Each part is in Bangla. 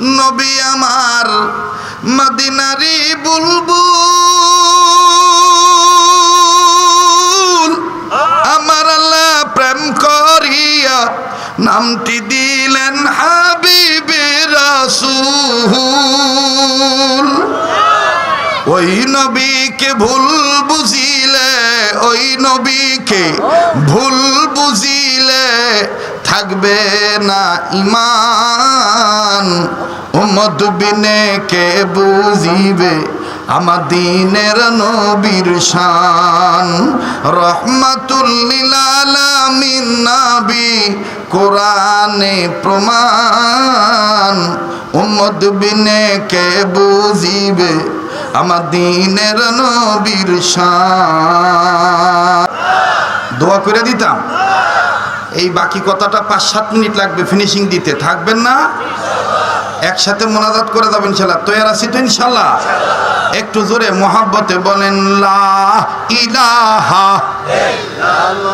নবী আমার মদিনারি বুলবুল। আমার আল্লাহ প্রেম করিয়া নামটি দিলেন হাবিবে ওই নবীকে ভুল বুঝিলে, ওই নবীকে ভুল বুঝিলে থাকবে না ইমান উম্মত বিনে কে বুঝিবে? আমার দিনের নবীর শান। রহমাতুল্লিল আলামিন নবী, কোরআনে প্রমাণ। উম্মত বিনে কে বুঝিবে? আমার দিনের নবীর শান। দোয়া করে দিতাম। এই বাকি কথাটা পাঁচ, সাত মিনিট লাগবে ফিনিশিং দিতে। থাকবেন না? একসাথে মোনাজাত করে যাবেন ইনশাল্লাহ তৈরি আছি তো ইনশাল্লাহ একটু জোরে মহাব্বতে বলেন ইলাহা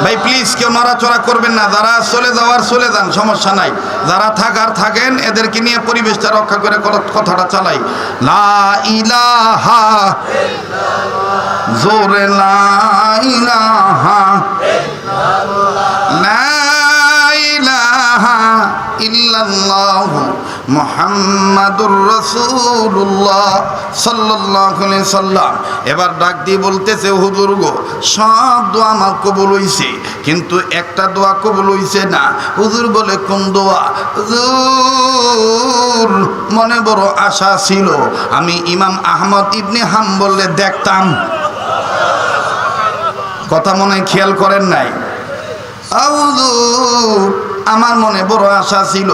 ভাই প্লিজ কেউ নড়াচড়া করবেন না। যারা চলে যাওয়ার চলে যান, সমস্যা নাই। যারা থাকার থাকেন, এদেরকে নিয়ে পরিবেশটা রক্ষা করে কথা- কথাটা চালাই। লা ইলাহা জোরে লা ইলাহা সাল্লাম। এবার ডাক দিয়ে বলতেছে, হুজুর গো, সব দোয়া আমার কবুল হইছে, কিন্তু একটা দোয়া কবুল হইছে না। হুজুর বলে, কোন দোয়া? মনে বড় আশা ছিল। আমি ইমাম আহমদ ইবনে হাম বললে দেখতাম। কথা মনে খেয়াল করেন নাই। আউযু আমার মনে বড় আশা ছিল।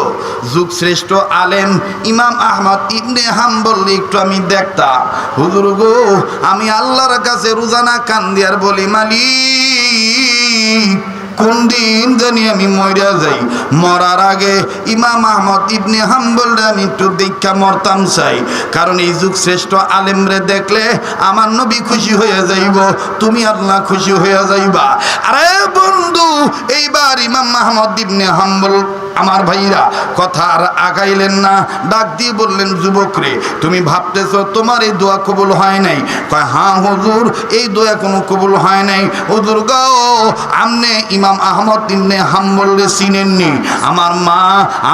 যুগ শ্রেষ্ঠ আলেম ইমাম আহমদ ইবনে হাম্বল একটু আমি দেখতাম। হুজুর গো, আমি আল্লাহর কাছে রোজানা কান্দিয়ার বলি মালিক কোন দিন জানি আমি মইরা যাই। মরার আগে ইমাম আহমদ ইবনে হাম্বলরে আমি একটু দীক্ষা মরতাম চাই। কারণ এই যুগ শ্রেষ্ঠ আলেমরে দেখলে আমার নবী খুশি হয়ে যাইব, তুমি আল্লাহ খুশি হয়ে যাইবা। আরে বন্ধু, এইবার ইমাম মাহমদ ইবনে হাম্বল, আমার ভাইরা, কথা আর আগাইলেন না। ডাক দিয়ে বললেন, যুবক রে, তুমি ভাবতেছ তোমার এই দোয়া কবুল হয় নাই? কয় হ্যাঁ হুজুর, এই দোয়া কোনো কবুল হয় নাই। হুজুর গো, আমনে ইমাম আহমদ ইবনে হাম্বলরে চিনেননি। আমার মা,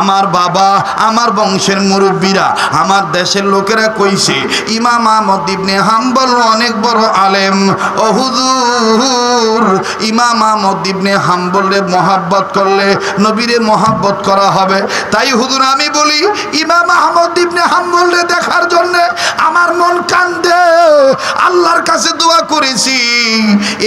আমার বাবা, আমার বংশের মুরব্বীরা, আমার দেশের লোকেরা কইছে, ইমাম আহমদ ইবনে হাম্বল অনেক বড় আলেম। ও হুজুর, ইমাম আহমদ ইবনে হাম্বলরে মহাব্বত করলে নবীরে মহাব্বত করা হবে। তাই হুজুর, আমি বলি, ইমাম আহমদ ইবনে হাম্বলরে দেখার জন্য আমার মন কান্দে। আল্লাহর কাছে দোয়া করেছি।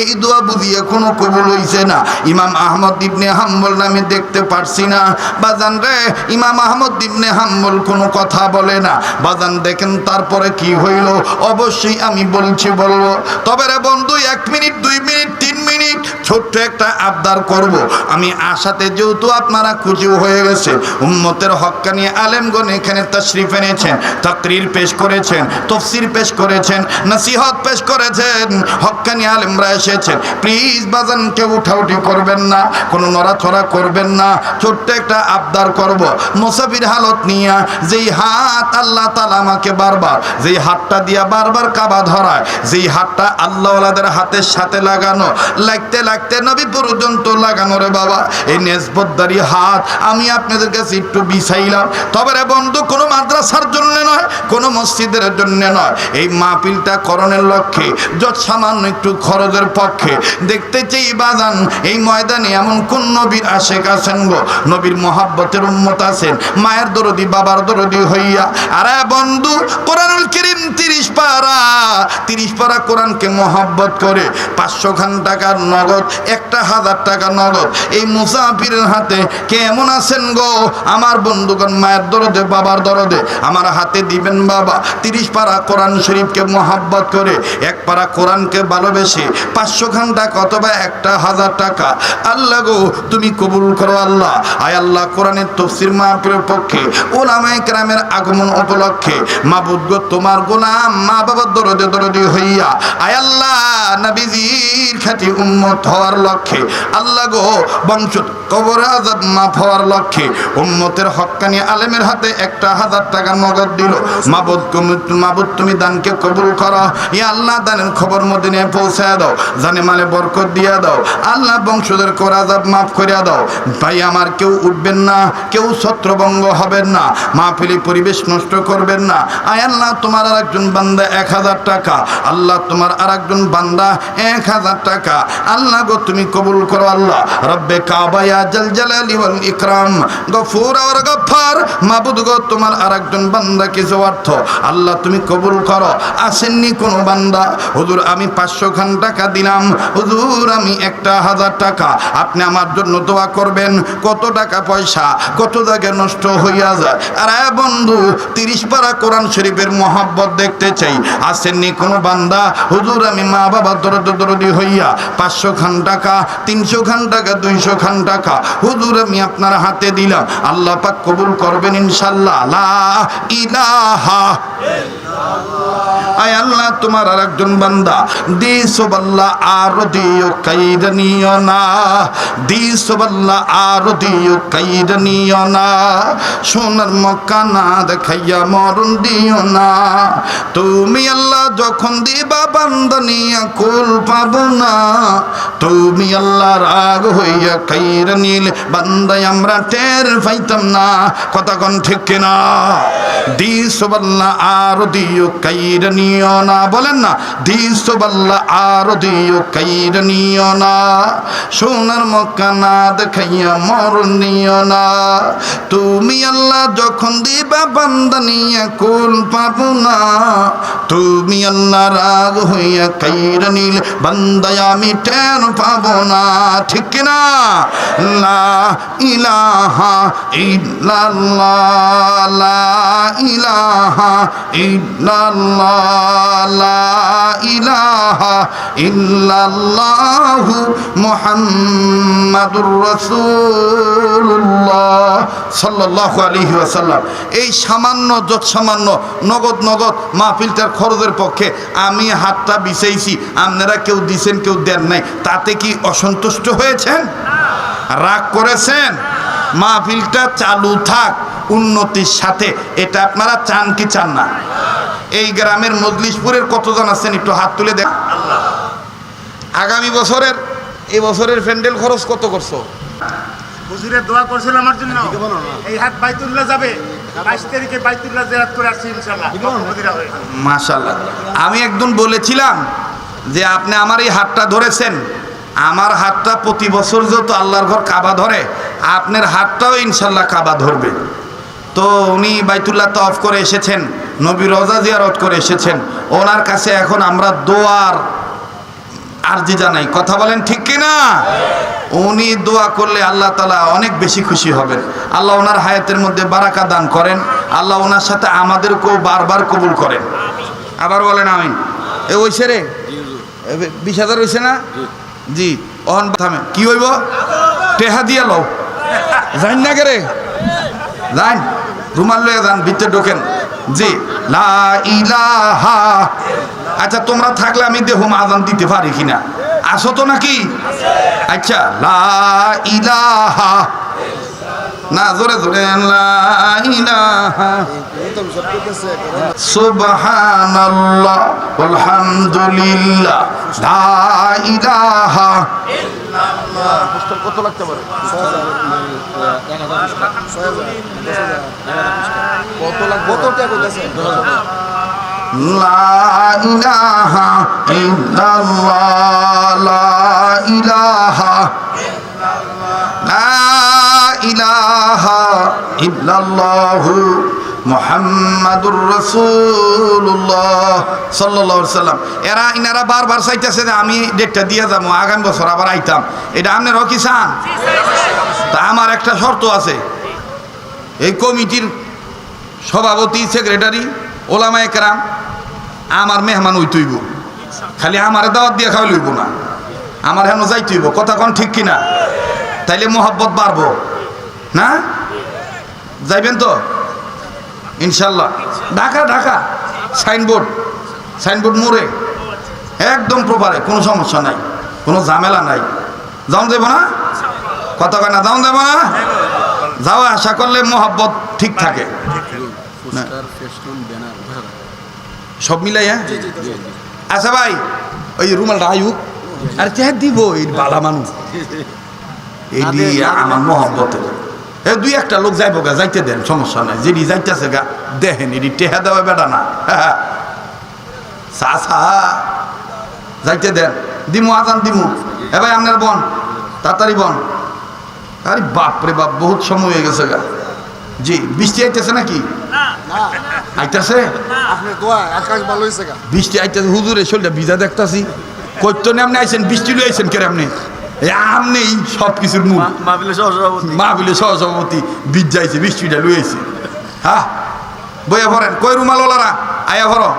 এই দোয়া বুঝিয়ে কোনো কবুল হইছে না। ইমাম আহমদ ইবনে হাম্বল আমি দেখতে পারছি না। বাজান রে, ইমাম আহমদ ইবনে হাম্বল কোনো কথা বলে না। বাজান, দেখেন তারপরে কি হইল? অবশ্যই আমি বলছি, বলব। তবে রে বন্ধু, এক মিনিট, দুই মিনিট মিনিট ছোট্ট একটা আবদার করব। আমি আশাতে যেহেতু আপনারা খুশি হয়ে গেছে উম্মতের হক্কানি আলেমগণ এখানে তশরিফ এনেছেন, তাকরির পেশ করেছেন, তফসির পেশ করেছেন, নসিহত পেশ করেছেন, হক্কানি আলেমরা এসেছেন। প্লিজ বাজান কেউ উঠাউঠি করবেন না, কোনো নড়াচড়া করবেন না, ছোট্ট একটা আবদার করব। মুসাফির হালত নিয়ে যেই হাত আল্লাহ তালা আমাকে বারবার, যেই হাতটা দিয়া বারবার কাবা ধরায়, যেই হাতটা আল্লাহওয়ালাদের হাতের সাথে লাগানো লাগতে লাগতে নবী পর্যন্ত লাগানো রে বাবা। এই নেসবতদারি হাত, আমি আপনাদের কাছে একটু বিছাইলাম। তবে রে বন্ধু, কোনো মাদ্রাসার জন্য নয়, কোনো মসজিদের জন্য নয়। এই মাহফিলটা করণের লক্ষ্যে, যত সামান্য একটু খরচের পক্ষে। দেখতে চাই বাজান এই ময়দানে এমন কোন নবীর আশেক আছেন গো? নবীর মহাব্বতের উন্মত আছেন, মায়ের দরদি, বাবার দরদি হইয়া। আরে বন্ধু, কোরআনুল করিম তিরিশ পারা তিরিশ পারা কোরআনকে মহাব্বত করে, পাঁচশো খান টাকার নগদ, একটা হাজার টাকা নগদ। এই মুসাফিরের হাতে কেমন আছেন গো? আমার বন্ধুগণ মায়ের দরদে, বাবার দরদে, আমার হাতে দিবেন বাবা। তিরিশ পারা কোরআন শরীফকে মোহাব্বত করে, এক পারা কোরআনকে ভালোবেসে, পাঁচশো খান টাকা অথবা একটা হাজার টাকা। আল্লাহ গো, তুমি কবুল করো আল্লাহ। আয় আল্লাহ, কোরআনের তফসির মাহফিলের পক্ষে, ওলামায়ে কেরামের আগমন উপলক্ষে। মাবুদ গো, তোমার গোলাম মা বাবার দরদে, দরদি হইয়া। আয় আল্লাহ, নবীজির খ্যাতি উম্মত হওয়ার লক্ষ্যে। আল্লাহ গো, বংশ, কবর আজাব মাফ হওয়ার লক্ষ্যে উম্মতের হক্কানি আলেমের হাতে একটা হাজার টাকা নগদ দিল। মাবুদ মাবুদ তুমি দানকে কবুল করো। ইয়া আল্লাহ, দানের খবর মদিনে পৌঁছায় দাও। জানে মালে বরকত দিয়া দাও। আল্লাহ বংশধর কর আজাব মাফ করিয়া দাও। ভাই, আমার কেউ উঠবেন না, কেউ ছত্রভঙ্গ হবেন না। মাহফিলি পরিবেশ নষ্ট করবেন না। আয় আল্লাহ, তোমার আর একজন বান্দা এক হাজার টাকা। আল্লাহ, তোমার আর একজন বান্দা এক হাজার টাকা। আল্লাহ গো, তুমি কবুল করো আল্লাহ। রব্বে কাবায়া জল জালালি ওয়াল ইকরাম। গফুর আর গফার মাবুদ গো, তোমার আর একজন বান্দা কিছু অর্থ? আল্লাহ, তুমি কবুল করো। আসেননি কোনো বান্দা। হুজুর, আমি পাঁচশো খান টাকা দিলাম। হুজুর, আমি একটা হাজার টাকা। আপনি আমার জন্য দোয়া করবেন। কত টাকা পয়সা, কত জায়গায় নষ্ট হইয়া যায়। আর বন্ধু, তিরিশ পারা কোরআন শরীফের মহাব্বত দেখতে চাই। আসেননি কোনো বান্দা। হুজুর, আমি মা বাবা দরদ দরদি হইয়া পাঁচশো খান টাকা, তিনশো খান টাকা, দুইশো খান টাকা। হুজুর, আমি আপনার হাতে দিলাম। আল্লাহ পাক কবুল করবেন ইনশাল্লাহ। ইলাহা আয় আল্লাহ, তোমার আর একজন বান্দা দিসবাল্লা আর দিও কাইদ নিও না। দিসবাল্লা আর দিও কাইদ নিও না। সোনার মক্কা না দেখাইয়া মরণ দিও না। তুমি আল্লাহ যখন দিবা বান্দা নিয়া কুল পাবো না। তুমি আল্লাহ রাগ হইয়া কাইর নীল বান্দায় আমরা টের পাইতাম না। কথা কন ঠিক কিনা? দিসবাল্লা আর দিও কাইর নিও না। বলেন না দিসবাল্লা আর দিও, কাইর নিও না। সোনার মক্কা না দেখাইয়া মর নিও না। তুমি আল্লাহ যখন দিবা, বান্দা নিয়া কুল পাবো না। তুমি আল্লাহ রাগ হইয়া কাইর নীল, বান্দায় আমি টের পাবো না। ঠিক কিনা লা ইলাহা ইল্লাল্লাহ, লা ইলাহা ইল্লাল্লাহ। লা ইলাহা এই সামান্য যত সামান্য নগদ নগদ মাহফিলটার খরচের পক্ষে আমি হাতটা বিছাইছি, আপনারা কেউ দিছেন, কেউ দেন নাই, তাতে কি অসন্তুষ্ট হয়েছেন? রাগ করেছেন? মাহফিলটা চালু থাক, উন্নতির সাথে, এটা আপনারা চান কি চান না? এই গ্রামের মজলিশপুরের কতজন আছেন একটু হাত তুলে দেখ। আগামী বছরের এই বছরের প্যান্ডেল খরচ কত করছ? হুজুরের দোয়া আমার জন্য। এই হাত বাইতুল্লাহ যাবে। তারিখে বাইতুল্লাহ জেরাত করে আসছি আমি একদিন বলেছিলাম যে আপনি আমার এই হাতটা ধরেছেন। আমার হাতটা প্রতি বছর যত আল্লাহর ঘর কাবা ধরে আপনার হাতটাও ইনশাল্লাহ কাবা ধরবে। তো উনি বাইতুল্লাহ তফ করে এসেছেন, নবী রজা জিয়ারত করে এসেছেন। ওনার কাছে এখন আমরা দোয়ার আরজি জানাই। কথা বলেন ঠিক কিনা? উনি দোয়া করলে আল্লাহ তালা অনেক বেশি খুশি হবেন। আল্লাহ ওনার হায়াতের মধ্যে বারাকা দান করেন। আল্লাহ ওনার সাথে আমাদেরকেও বারবার কবুল করেন। আবার বলেন আমি এ ওইছে রে? বিশ হাজার হয়েছে না? জি। অহন থামে। কি হইব? টেহা দিয়া লও। যাইন না কে রে? যাইন। রুমাল লয়ে যান, ভিতরে ঢোকেন। জি, লা ইলাহা। আচ্ছা তোমরা থাকলে আমি দেহ আজান দিতে পারি কিনা? আসো তো নাকি? আচ্ছা লা ইলাহা। না, জোরে জোরে সুবহানাল্লাহ, আলহামদুলিল্লাহ, লা ইলাহা কত লাগতে পারে কত লাগবে কত লা লা ইলাহা ইলাহা এরা ইনারা যে আমি ডেটটা কি তা আমার একটা শর্ত আছে। এই কমিটির সভাপতি, সেক্রেটারি, ওলামা একরাম, আমার মেহমান ওই তুইব খালি আমার দাওয়াত দিয়ে খাওয়া লইব না। আমার হেন যাই তুইব কথা কোন ঠিক কিনা? তাইলে মোহাব্বত বাড়বো। না? যাইবেন তো? ইনশাল্লাহ। ঢাকা ঢাকা। সাইনবোর্ড। সাইনবোর্ড মোড়ে। একদম প্রপারে কোনো সমস্যা নাই। কোনো ঝামেলা নাই। যাও দেব না? কথা কয় না যাও দেব না? যাও আশা করলে মোহাব্বত ঠিক থাকে। সব মিলাই হ্যাঁ? আচ্ছা ভাই ওই রুমালটা আয়ুক আর চেহার দিব এই বালা মানুষ। এই আমার মহব্বত। এ দুই একটা লোক যাইব গা যাইতে দেন সমস্যা নাই। যেটি যাইতেছে গা দেখেন এটি টেহা দেওয়া বেটা না। সা সা যাইতে দেন। দিমু আজান দিমু। এ ভাই আপনার বন তাড়াতাড়ি বন। আরে বাপ রে বাপ বহুত সময় হয়ে গেছে গা। জি বৃষ্টি আইতেছে নাকি? আইতেছে? আপনার দোয়া আকাশ ভালো বৃষ্টি আইতেছে হুজুরে শরীরটা ভিজা দেখতাছি। কইতো না আপনি আইছেন বৃষ্টি লই আইছেন কেন আপনি? এই আমনি সব কিছুর মূল। মাহফিলে সহসভাপতি। বীজ যাইছে বৃষ্টিটা আইছে হ্যাঁ বইয়া ভরেন কই রুমালওয়ালারা? আয়া ভরো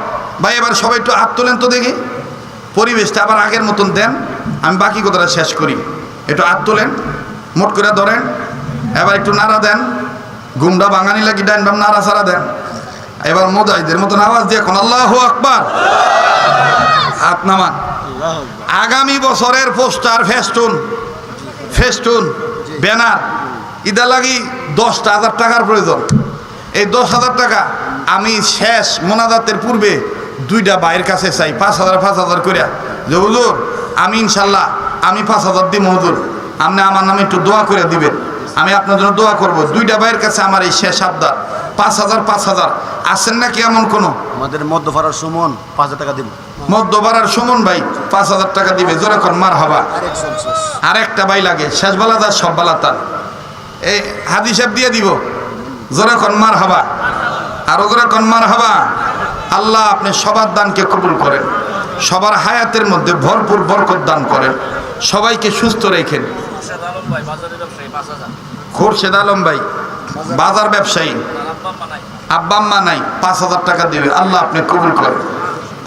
ভাই এবার সবাই একটু হাত তোলেন তো দেখি। পরিবেশটা আবার আগের মতন দেন। আমি বাকি কথাটা শেষ করি। একটু হাত তোলেন মোট করে ধরেন। এবার একটু নাড়া দেন। গুমটা বাঙানি লাগি ডাইন বাম নাড়া সারা দেন। এবার মোদাইদের মতন আওয়াজ দিয়ে এখন আল্লাহ আকবার। হাত নামান। আগামী বছরের পোস্টার ফেস্টুন ফেস্টুন, ব্যানার ইদা লাগি দশটা হাজার টাকার প্রয়োজন। এই দশ হাজার টাকা আমি শেষ মোনাজাতের পূর্বে দুইটা বাইরের কাছে চাই, পাঁচ হাজার পাঁচ হাজার করিয়া যে হুজুর, আমি ইনশাল্লাহ, আমি পাঁচ হাজার দিব হুজুর। আপনি আমার নামে একটু দোয়া করে দিবেন। আমি আপনার জন্য দোয়া করব। দুইটা ভাইয়ের কাছে আমার এই শেষ আবদার। পাঁচ হাজার পাঁচ হাজার। আসেন নাকি এমন কোনো? আমাদের মধ্যপাড়ার সুমন পাঁচ হাজার টাকা দিব মধ্যবাড়ার সুমন ভাই পাঁচ হাজার টাকা দিবে। জোরে কর মার হবা। আর একটা ভাই লাগে। শেষ বেলা তার সব বেলা তার। এই হাদি সাহেব দিয়ে দিব। জোরে কর মার হবা। আরও জোরে কর মার হবা। আল্লাহ আপনি সবার দানকে কবুল করেন। সবার হায়াতের মধ্যে ভরপুর বরকত দান করেন। সবাইকে সুস্থ রেখেন। খোরশেদ আলম ভাই, বাজার ব্যবসায়ী। আব্বা আম্মা নাই, পাঁচ হাজার টাকা দিবে। আল্লাহ আপনি কবুল করেন।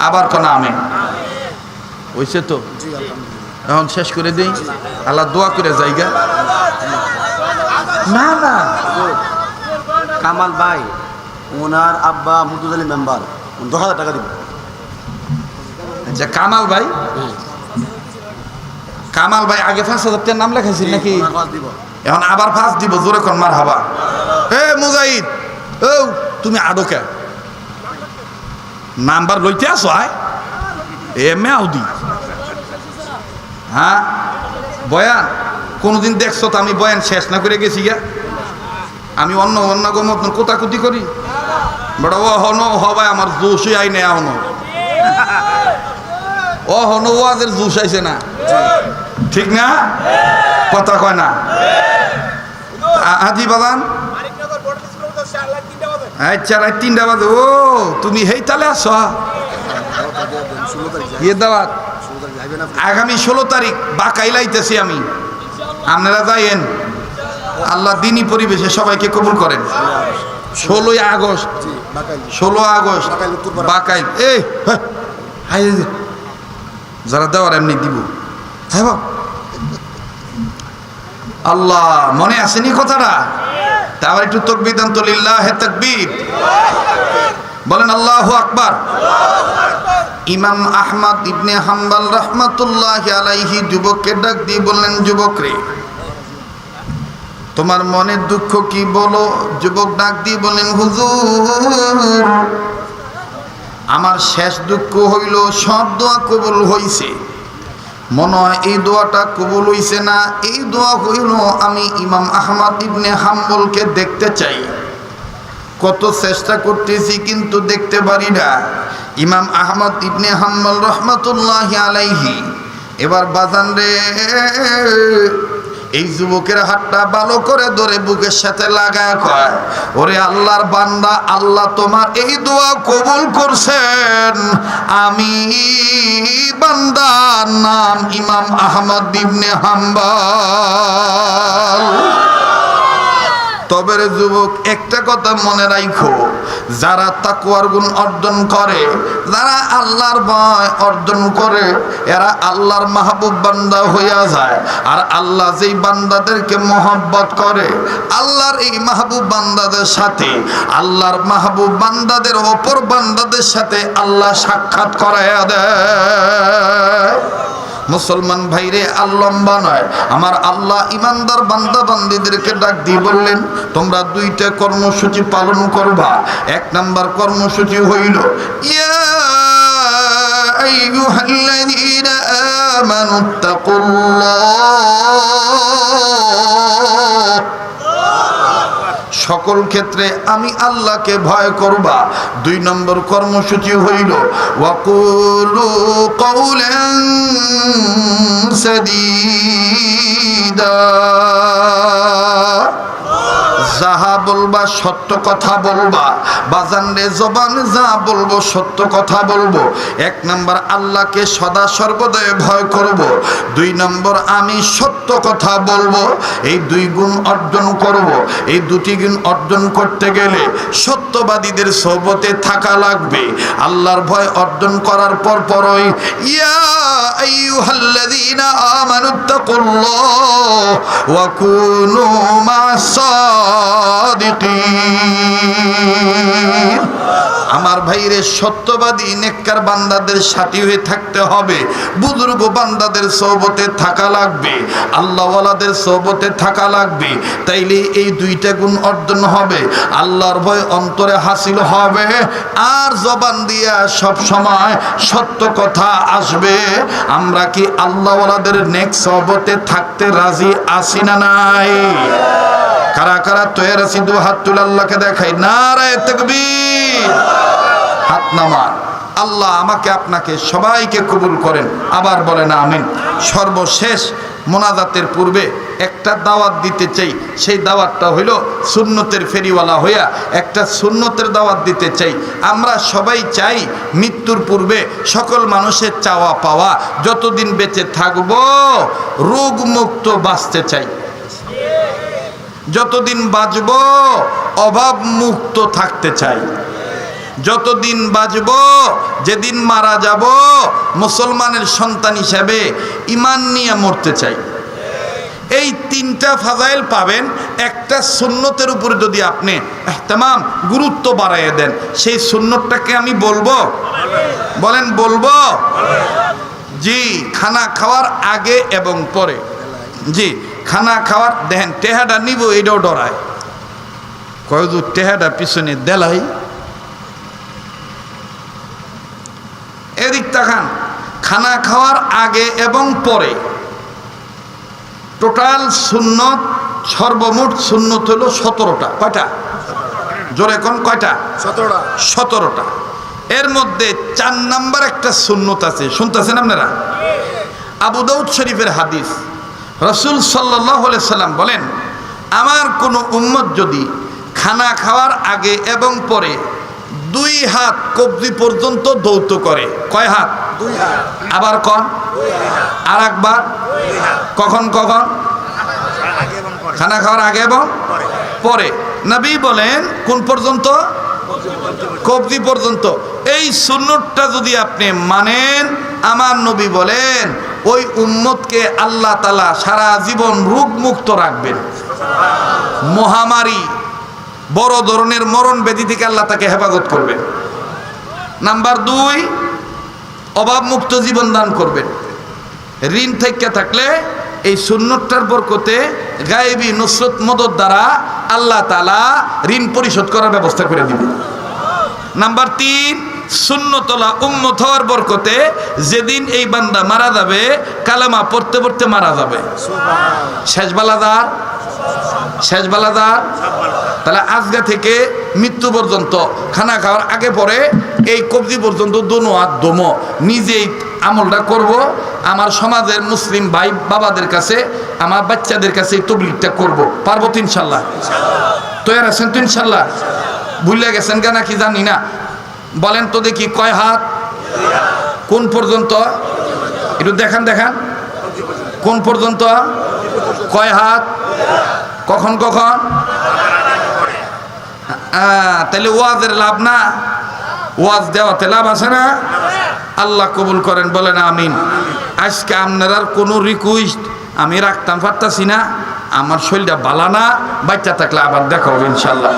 আবার কোন আমি হইছে তো? এখন শেষ করে দিই। আল্লাহ দোয়া করে জায়গা। না না। কামাল ভাই, ওনার আব্বা মুর্তুজ আলী মেম্বার। দশ হাজার টাকা দিব। আচ্ছা কামাল ভাই? কামাল ভাই আগে পাঁচ হাজার নাম লেখাইছিল নাকি? এখন আবার ফার্স্ট দিব জোরে কন মার হাবা। এ মুজাহিদ ও তুমি আডোকে নাম্বার লইতে আসো আয়। এ মেয়াউদি হ্যাঁ? বয়ান কোনোদিন দেখছ তো আমি বয়ান শেষ না করে গেছি গা? আমি অন্য অন্য গো মতন কোতাকুতি করি? বড় ও হন হবাই আমার জোশই আই নেয়া হন ও হন ওয়াজের জোশ আইছে না? ঠিক না? কথা কয় না। আ- হাজি বাদান আচ্ছা রাত তিনটা বাজে। ও তুমি হেই তালে আস। ইয়ে আগামী ষোলো তারিখ বাকাই লাইতেছি আমি। আপনারা যাইয়েন। আল্লাহ দিনই পরিবেশে সবাইকে কবুল করেন। ষোলোই আগস্ট। ষোলো আগস্ট। বাকাইল বাকাই। এই হ্যাঁ, যারা দেওয়ার এমনি দিব। হ্যাঁ আল্লাহ, মনে আসেনি কথাটা? তা আবার একটু তকবির দান তো হে বলেন, আল্লাহ আকবার। ইমাম আহমদ ইবনে হাম্বাল রহমাতুল্লাহ আলাইহি যুবককে ডাক দিয়ে বললেন, যুবক রে, তোমার মনের দুঃখ কি বলো? যুবক ডাক দিয়ে বলেন হুজুর আমার শেষ দুঃখ হইল, সব দোয়া কবুল হইছে। মনে হয় এই দোয়াটা কবুল হইছে না, এই দোয়া হইল আমি ইমাম আহমদ ইবনে হাম্বলকে দেখতে চাই। কত চেষ্টা করতেছি, কিন্তু দেখতে পারি না। ইমাম আহমদ ইবনে হাম্বল রহমতুল্লাহ আলাইহি, এবার বাজান রে এই যুবকের হাতটা ভালো করে ধরে বুকের সাথে লাগা কয়, ওরে আল্লাহর বান্দা, আল্লাহ তোমার এই দোয়া কবুল করছেন। আমি বান্দার নাম ইমাম আহমদ ইবনে হাম্বল। তবে রে যুবক, একটা কথা মনে রাখো যারা তাকুয়ার গুণ অর্জন করে, যারা আল্লাহর ভয় অর্জন করে, এরা আল্লাহর মাহবুব বান্দা হইয়া যায়। আর আল্লাহ যেই বান্দাদেরকে মহব্বত করে, আল্লাহর এই মাহবুব বান্দাদের সাথে, আল্লাহর মাহবুব বান্দাদের অপর বান্দাদের সাথে আল্লাহ সাক্ষাৎ করাইয়া দেয়। মুসলমান ভাইরে আল্লম্বা নয়। আমার আল্লাহ ইমানদার বান্দা বান্দিদেরকে ডাক দিয়ে বললেন, তোমরা দুইটা কর্মসূচি পালন করবা। এক নাম্বার কর্মসূচি হইল, ইয়া আইয়ুহাল্লাযীনা আমানু সকল ক্ষেত্রে আমি আল্লাহকে ভয় করবা। দুই নম্বর কর্মসূচি হইল ওয়াকুলু সদীদা। যাহা বলবা, সত্য কথা বলবা। বাজান রে জবান, যা বলব, সত্য কথা বলব। এক নম্বর, আল্লাহকে সদা ভয় করব। দুই নম্বর, আমি সত্য কথা বলব। এই দুই গুণ অর্জন করব। এই দুটি গুণ অর্জন করতে গেলে সত্যবাদীদের সোবতে থাকা লাগবে। আল্লাহর ভয় অর্জন করার পর পরই, ইয়া আইয়ুহাল্লাযীনা আমানুত্তাকুল্লাহ ওয়া কুনু মাসাদিকিন আমার ভাইরে সত্যবাদী নেককার বান্দাদের সাথী হয়ে থাকতে হবে। বুজুর্গ বান্দাদের সৌবতে থাকা লাগবে। আল্লাহওয়ালাদের সৌবতে থাকা লাগবে। তাইলে এই দুইটা গুণ অর্জন হবে। আল্লাহর ভয় অন্তরে হাসিল হবে। আর জবান দিয়া সব সময় সত্য কথা আসবে। আমরা কি আল্লাহওয়ালাদের নেক সহবতে থাকতে রাজি আসি না নাই? কারা কারা তৈর আছি, দু হাত তুলে আল্লাহকে দেখাই। নারায় তকবীর। হাত নামান। আল্লাহ আমাকে, আপনাকে সবাইকে কবুল করেন। আবার বলেন আমিন। সর্বশেষ মোনাজাতের পূর্বে একটা দাওয়াত দিতে চাই। সেই দাওয়াতটা হইল সুন্নতের ফেরিওয়ালা হইয়া একটা সুন্নতের দাওয়াত দিতে চাই। আমরা সবাই চাই মৃত্যুর পূর্বে সকল মানুষের চাওয়া পাওয়া। যতদিন বেঁচে থাকব, রোগমুক্ত বাঁচতে চাই। যতদিন বাঁচব অভাব মুক্ত থাকতে চাই। যতদিন বাঁচব যেদিন মারা যাব, মুসলমানের সন্তান হিসাবে ইমান নিয়ে মরতে চাই। এই তিনটা ফাজাইল পাবেন, একটা সুন্নতের উপরে যদি আপনি তেমাম গুরুত্ব বাড়াইয়ে দেন, সেই সুন্নতটাকে আমি বলব। বলেন, বলব? জি, খানা খাওয়ার আগে এবং পরে। জি খানা খাওয়ার দেখেন টেহাটা নিব এটাও ডরায়। কয়দু টেহাটা পিছনে দেলাই। এদিক তাকান খানা খাওয়ার আগে এবং পরে। টোটাল সুন্নত সর্বমোট সুন্নত হলো সতেরোটা। কয়টা? জোরে কোন কয়টা? সতেরোটা। সতেরোটা। এর মধ্যে চার নাম্বার একটা সুন্নত আছে। শুনতেছেন আপনারা? আবু দাউদ শরীফের হাদিস। রসুল সাল্লাহ সাল্লাম বলেন আমার কোনো উম্মত যদি খানা খাওয়ার আগে এবং পরে দুই হাত কবজি পর্যন্ত দৌত করে কয় হাত? আবার কন? আর একবার কখন কখন? খানা খাওয়ার আগে এবং পরে। পরে। নবী বলেন কোন পর্যন্ত। কবজি পর্যন্ত। এই সুন্নতটা যদি আপনি মানেন আমার নবী বলেন ওই উম্মতকে আল্লাহ তালা সারা জীবন রোগ মুক্ত রাখবেন। মহামারী বড় ধরনের মরণ ব্যাধি থেকে আল্লাহ তাকে হেফাজত করবেন। নাম্বার দুই অভাব মুক্ত জীবন দান করবেন। ঋণ থেকে থাকলে এই সুন্নতটার বরকতে গায়েবী নুসরত মদত দ্বারা আল্লাহ তালা ঋণ পরিশোধ করার ব্যবস্থা করে দিবেন। নাম্বার তিন শূন্যতলা উম্মত হওয়ার বরকতে যেদিন এই বান্দা মারা যাবে কালেমা পড়তে পড়তে মারা যাবে। শেষ বালাদার? শেষ বালাদার? তাহলে আজকে থেকে মৃত্যু পর্যন্ত খানা খাওয়ার আগে পরে এই কবজি পর্যন্ত দোনো হাত দম। নিজেই আমলটা করব। আমার সমাজের মুসলিম ভাই বাবাদের কাছে আমার বাচ্চাদের কাছে এই তবলিগটা করব। পারব তো ইনশাল্লাহ। তৈরি আছেন তো ইনশাল্লাহ? ভুলে গেছেন কেন কি জানি না। বলেন তো দেখি কয় হাত? কোন পর্যন্ত? একটু দেখান দেখান। কোন পর্যন্ত? কয় হাত? কখন কখন? তাহলে ওয়াজের লাভ না? ওয়াজ দেওয়াতে লাভ আছে না? আল্লাহ কবুল করেন, বলেন আমিন। আজকে আপনার আর কোনো রিকোয়েস্ট আমি রাখতাম, পারতাছি না। আমার শরীরটা বালা না বাচ্চা থাকলে আবার দেখা ইনশাল্লাহ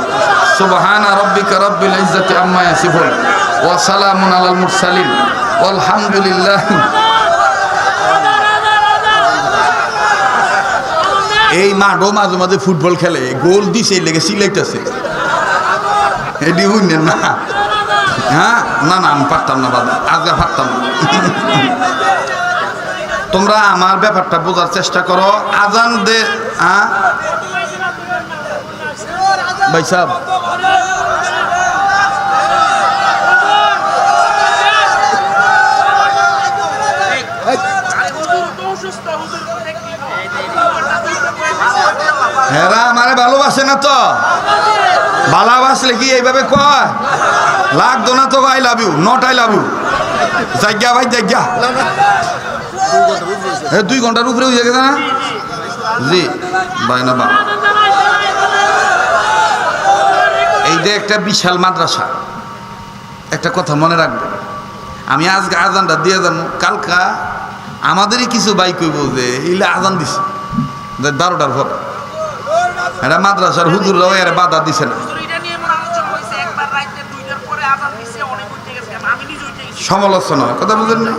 সুবহানা রব্বিকা রব্বিল ইজ্জাতি আম্মা ইয়াসিফুন, ওয়া সালামুন আলাল মুরসালিন আলহামদুলিল্লাহ এই মাঠও মাঝে মাঝে ফুটবল খেলে, গোল দিছে, এই লেগে সিলেক্ট আছে এটি বুঝলেন না হ্যাঁ? না না, আমি পারতাম না বাবা আজকে পারতাম না। তোমরা আমার ব্যাপারটা বোঝার চেষ্টা করো। আজান দে ভাই সাহেব। হেরা আমারে ভালোবাসে না তো? ভালোবাসলে কি এইভাবে কয়? লাগতো না তো, I love you, not I love you. জায়গা ভাই জায়গা এ দুই ঘণ্টার উপরে হয়ে গেছে না? জি ভাই না বা। এই যে একটা বিশাল মাদ্রাসা, একটা কথা মনে রাখবেন আমি আজকে আজানটা দিয়ে যাব, কালকা আমাদেরই কিছু বাইক কইব যে, ইলে আজান দিছে। যে বারোটার পর। এটা মাদ্রাসার হুজুররাও এর বাধা দিছে না। সমালোচনা, কথা বুঝলেন না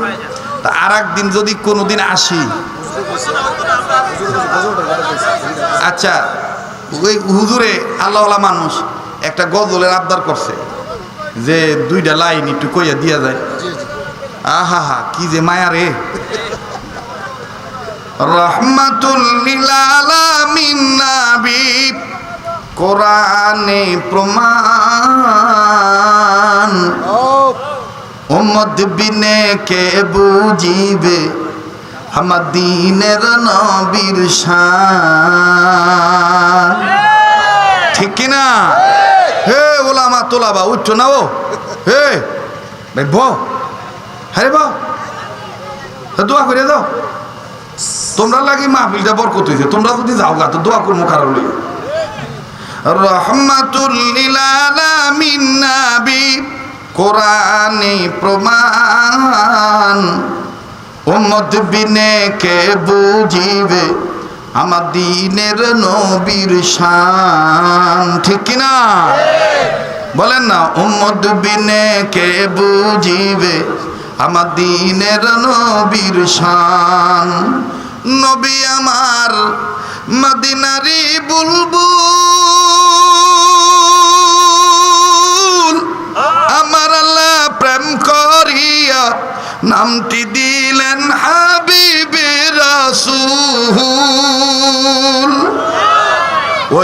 তা আর একদিন যদি কোনোদিন আসি। আচ্ছা ওই হুজুরে আল্লাহওয়ালা মানুষ একটা গজলের আবদার করছে যে দুইটা লাইন একটু কইয়া দিয়া যায়। আহা হা কি যে মায়া রে। রহমাতুল্লিল আলামিন কোরআনে প্রমাণ। উম্মত বিনে কে বুঝিবে? আমার দিনের নবীর শান। ঠিক কিনা হে ওলামা তোলাবা, উঠছো না ও? হে, ভাই ব। হ্যাঁ ব। দোয়া করে দাও। তোমরা লাগি মাহফিলটা বরকত হয়েছে তোমরা যদি যাও গা, তো দোয়া করব কারও রহমাতুল্লিল আলামিন নাবী। কোরআনে প্রমাণ। উম্মত বিনে কে বুঝিবে? আমার দিনের নবীর শান। ঠিক কিনা বলেন না, উম্মত বিনে কে বুঝিবে? আমার দিনের নবীর শান। নবী আমার মদিনারি বুলবুল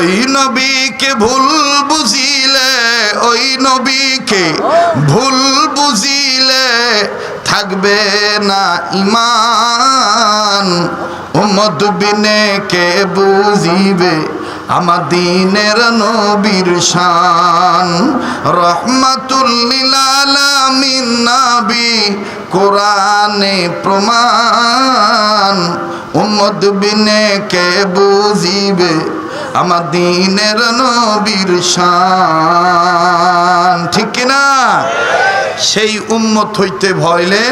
ওই নবীকে ভুল বুঝিলে, ওই নবীকে ভুল বুঝিলে থাকবে না ইমান। উম্মত বিনে কে বুঝিবে আমার দিনের নবীর শান। রহমাতুল্লিল আলামিন নবী, কোরআনে প্রমাণ। উম্মত বিনে কে বুঝিবে আমার দিনের নবীর শান। ঠিক কিনা? সেই উম্মত হইতে ভয়লে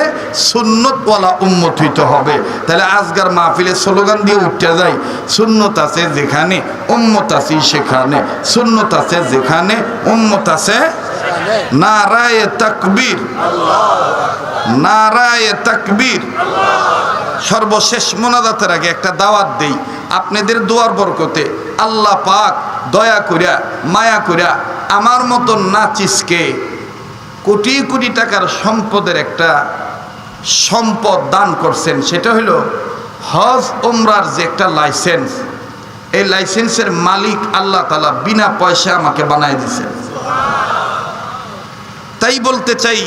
সুন্নতওয়ালা উম্মত হইতে হবে। তাহলে আজগার মাহফিলে স্লোগান দিয়ে উঠতে যাই, সুন্নত আছে যেখানে, উম্মত আছে সেখানে, সুন্নত আছে যেখানে, উম্মত আছে নারায়ে তাকবীর। নারায়ে তাকবীর। সর্বশেষ মোনাজাতের আগে একটা দাওয়াত দেই। আপনাদের দোয়ার বরকতে আল্লাহ পাক দয়া করিয়া, মায়া করিয়া আমার মতন নাচিসকে কোটি কোটি টাকার সম্পদের একটা সম্পদ দান করছেন। সেটা হলো হজ ওমরার যে একটা লাইসেন্স। এই লাইসেন্সের মালিক আল্লাহ তালা বিনা পয়সা আমাকে বানায় দিয়েছেন। তাই বলতে চাই,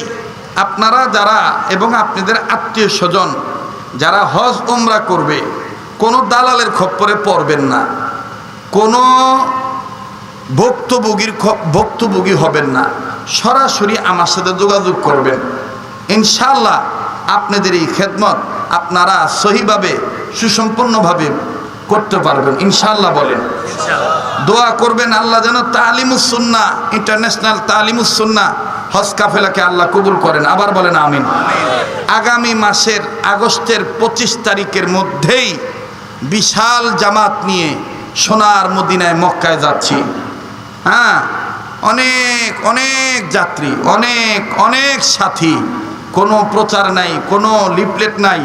আপনারা যারা এবং আপনাদের আত্মীয় স্বজন যারা হজ ওমরা করবে, কোনো দালালের খপ্পরে পড়বেন না। কোনো ভুক্তভোগীর ভুক্তভোগী হবেন না। সরাসরি আমার সাথে যোগাযোগ করবেন। ইনশাল্লাহ আপনাদের এই খেদমত আপনারা সহিভাবে, সুসম্পন্নভাবে করতে পারবেন। ইনশাল্লাহ বলেন। দোয়া করবেন আল্লাহ যেন তালিমুসুন্না ইন্টারন্যাশনাল তালিমুসুন্না হজ কাফেলাকে আল্লাহ কবুল করেন। আবার বলেন আমিন। আগামী মাসের আগস্টের পঁচিশ তারিখের মধ্যেই বিশাল জামাত নিয়ে সোনার মদিনায় মক্কায় যাচ্ছি। হ্যাঁ অনেক অনেক যাত্রী, অনেক অনেক সাথী। কোনো প্রচার নাই, কোনো লিফলেট নাই।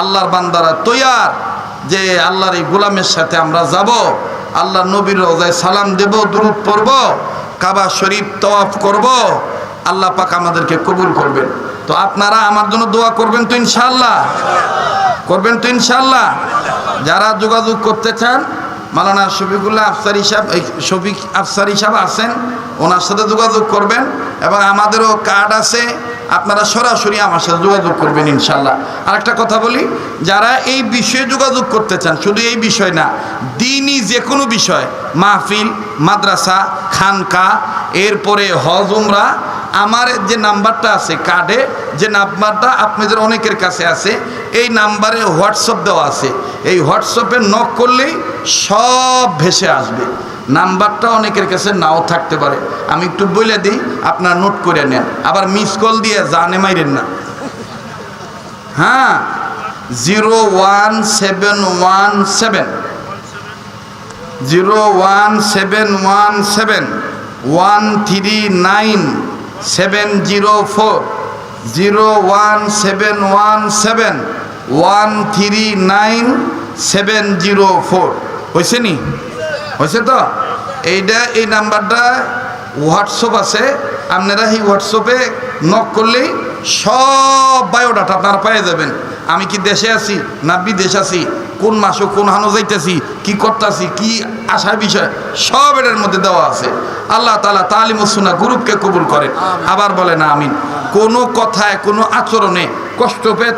আল্লাহর বান্দারা তৈয়ার যে আল্লাহর এই গোলামের সাথে আমরা যাব। আল্লাহ নবীর রোজায় সালাম দেব, দুরুদ পড়ব, কাবা শরীফ তওয়াফ করব। আল্লাহ পাক আমাদেরকে কবুল করবেন। তো আপনারা আমার জন্য দোয়া করবেন তো ইনশাল্লাহ করবেন তো ইনশাল্লাহ যারা যোগাযোগ করতে চান মালানা শফিকুল্লাহ আফসারি সাহেব শফিক আফসারি সাহেব আছেন, ওনার সাথে যোগাযোগ করবেন। এবং আমাদেরও কার্ড আছে আপনারা সরাসরি আমার সাথে যোগাযোগ করবেন ইনশাল্লাহ আরেকটা কথা বলি, যারা এই বিষয়ে যোগাযোগ করতে চান, শুধু এই বিষয় না, দিনই যে কোনো বিষয়, মাহফিল, মাদ্রাসা, খানকা, এরপরে হজ, উমরা, আমার যে নাম্বারটা আছে কার্ডে, যে নাম্বারটা আপনাদের অনেকের কাছে আছে, এই নাম্বারে হোয়াটসঅ্যাপ দেওয়া আছে। এই হোয়াটসঅ্যাপে নক করলেই সব ভেসে আসবে। নাম্বারটা অনেকের কাছে নাও থাকতে পারে। আমি একটু বলে দিই, আপনার নোট করে নেন। আবার মিস কল দিয়ে জানে মাইরেন না। হ্যাঁ zero one seven one seven zero one seven one seven one three nine seven zero four zero one seven one seven one three nine seven zero four হয়েছে নি? হয়েছে তো? এইটা এই নাম্বারটা হোয়াটসঅ্যাপ আছে। আপনারা এই হোয়াটসঅ্যাপে নক করলেই সব বায়োডাটা আপনারা পেয়ে যাবেন। আমি কি দেশে আছি না বিদেশ আছি? কোন মাসে কোন হানো যাইতেছি? কি করতেছি? কি আসার বিষয়? সব এটার মধ্যে দেওয়া আছে। আল্লাহ তালা তালিমুসুনা গ্রুপকে কবুল করেন। আবার বলেন আমিন। কোনো কথায়, কোনো আচরণে কষ্ট পেয়ে